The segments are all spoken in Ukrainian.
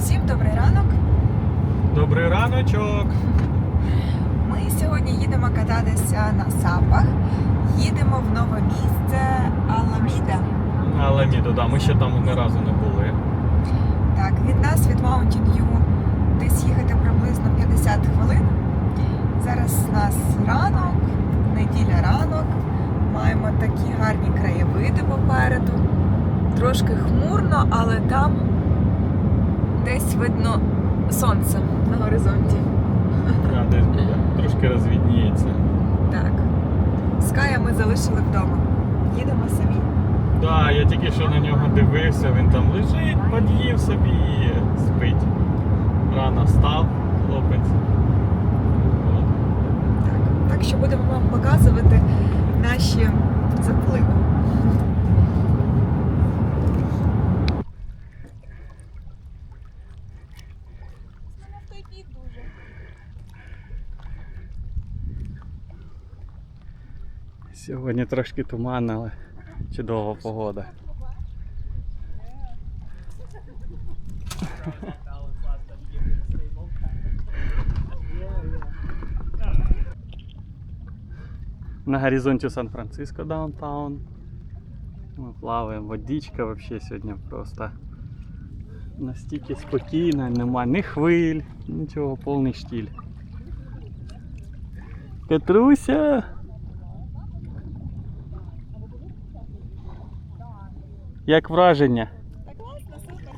Всім добрий ранок. Добрий раночок. Ми сьогодні їдемо кататися на сапах. Їдемо в нове місце Аламіда. Аламіду, да, ми ще там ні разу не були. Так, від нас від Mountain View десь їхати приблизно 50 хвилин. Зараз у нас ранок, неділя ранок. Маємо такі гарні краєвиди попереду. Трошки хмурно, але там видно сонце на горизонті. А, десь. Трошки розвідніється. Так. Ская ми залишили вдома. Їдемо самі. Да, я тільки що на нього дивився, він там лежить, под'їв собі і спить. Рано встав, хлопець. Так. так що будемо вам показувати наші запливи. Сьогодні трошки туман, але чудова погода. На горизонте Сан-Франциско даунтаун. Мы плаваем, водичка вообще сьогодні просто настільки спокійна, нема ні хвиль, нічого, повний штіль. Петруся! Як враження? Так класно, супер.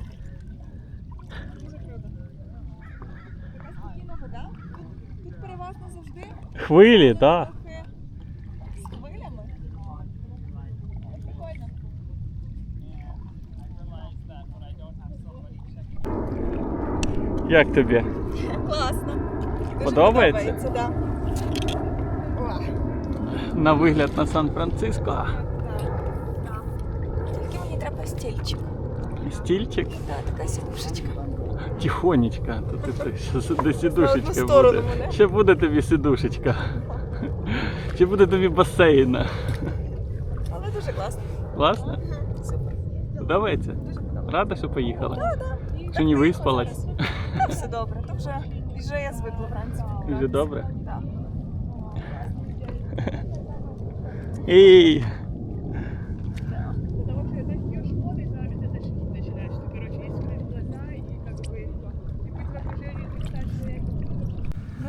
Дуже круто. Така спокійна вода. Тут, тут переважно завжди Хвилі, так. з хвилями. Прикольно. Як тобі? Класно. Дуже Подобається? подобається да. О, На вигляд на Сан-Франциско. Так, так. Стільчик. Стільчик. Да, така сідушечка. Тихонечко. Тут це щас сідушечка буде. Ще буде тобі сідушечка. Ще буде тобі басейн. Але дуже класно. Класно? Супер. Подобається? Рада, що поїхала? Так, так. Чи не виспалась? Та все добре, то вже, вже я звикла вранці. Вже добре? Так. Ей!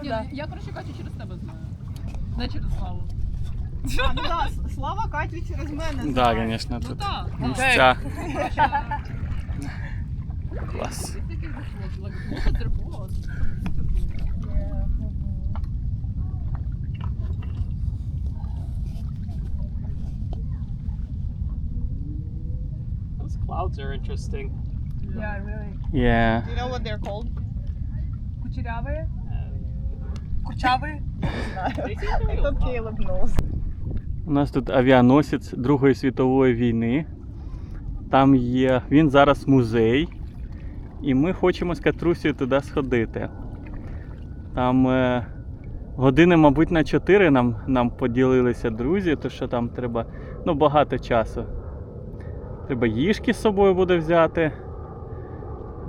Ні, да. Я, коротше, Катю через тебе знаю. Не через Славу. А, ну да, Слава Катю через мене. Да, звісно, Ну тут так. місця. Клас. Those clouds are interesting. Yeah, really. Yeah. You know what they're called? Кучерявые? Be a lot. Caleb knows. У нас тут авіаносець Другої світової війни. Там є. Він зараз музей. І ми хочемо з Катрусею туди сходити. Там е, години, мабуть, на 4 нам, нам поділилися друзі, то що там треба ну, багато часу. Треба їжки з собою буде взяти,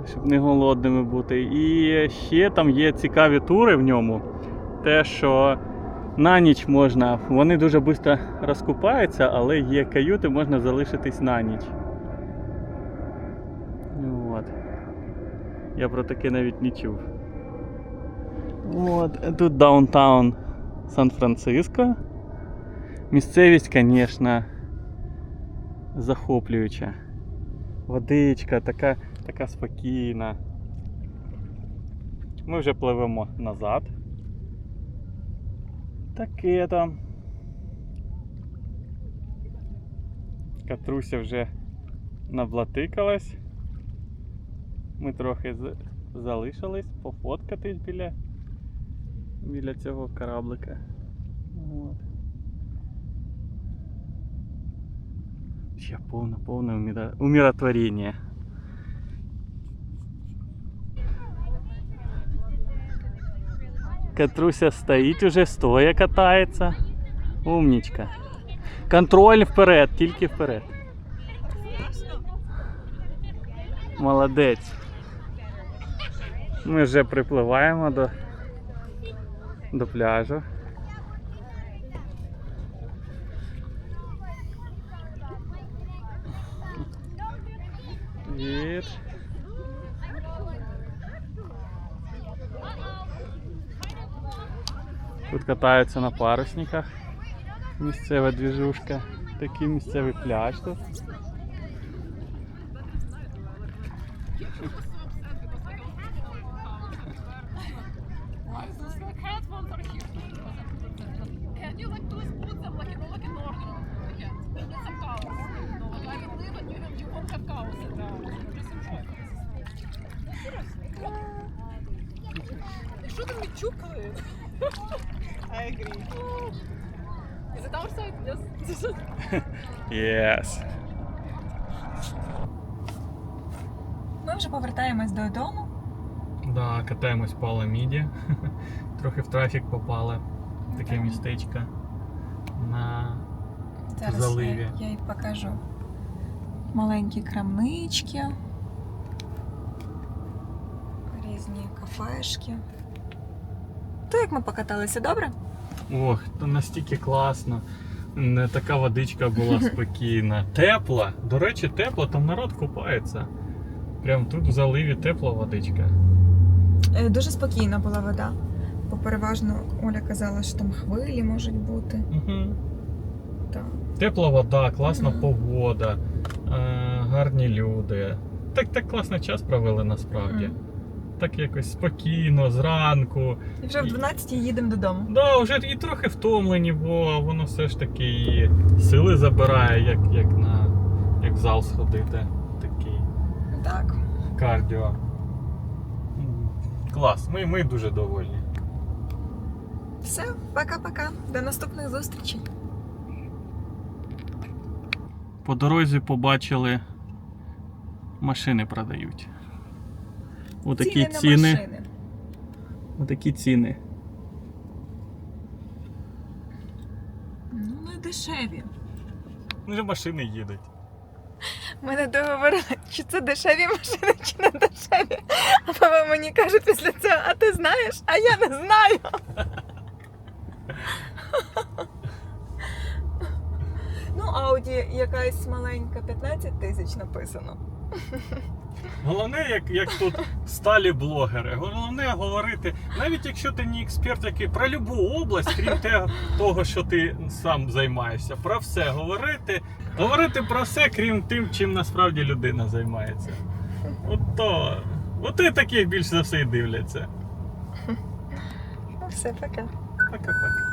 щоб не голодними бути. І ще там є цікаві тури в ньому. Те, що на ніч можна, вони дуже швидко розкупаються, але є каюти, можна залишитись на ніч. От. Я про таке навіть не чув. От, тут даунтаун Сан-Франциско. Місцевість, звісно, захоплююча. Водичка така, така спокійна. Ми вже пливемо назад. Таке там. Катруся вже наблатикалась. Ми трохи з- залишились пофоткатись біля, біля цього кораблика. От. Ще повне, повне уміра- умиротворення. Катруся стоїть уже, стоя катається. Умнічка. Контроль вперед, тільки вперед. Молодець. Ми вже припливаємо до, до пляжу. Привіт. Тут катаються на парусниках. Місцева двіжушка. Такий місцевий пляж тут. Що там відчукали? I agree. Is it our side? Yes. Yes. Ми вже повертаємось додому. Да, катаємось по Аламіді. Трохи в трафік попали. Таке містечко на Зараз Заливі. Я, я їй покажу маленькі крамнички, різні кафешки. То як ми покаталися, добре? Ох, то настільки класно. Не така водичка була спокійна. Тепла. До речі, тепла, там народ купається. Прям тут в заливі тепла водичка. Е, Дуже спокійна була вода. Бо переважно Оля казала, що там хвилі можуть бути. Угу. Так. Тепла вода, класна Мгм. погода, е, гарні люди. Так, так класно час провели насправді. Мгм. Так якось спокійно, зранку. І вже в 12 їдемо додому. Да, вже і трохи втомлені, бо воно все ж таки і сили забирає, як, як на як в зал сходити. Такий Так. кардіо. Клас, ми, ми дуже довольні. Все, пока-пока. До наступних зустрічей. По дорозі побачили, машини продають. Отакі ціни. ціни. На машини. Отакі ціни. Ну, не дешеві. Ну, вже машини їдуть. Ми не договорили, чи це дешеві машини, чи не дешеві. А папа мені каже після цього, а ти знаєш, а я не знаю. Ну, Ауді якась маленька, 15 тисяч написано. Головне, як, як тут сталі блогери. Головне говорити, навіть якщо ти не експерт, який про любу область, крім те- того, що ти сам займаєшся, про все говорити. Говорити про все, крім тим, чим насправді людина займається. От то. От і таких більш за все і дивляться. Ну, все, пока. Пока-пока.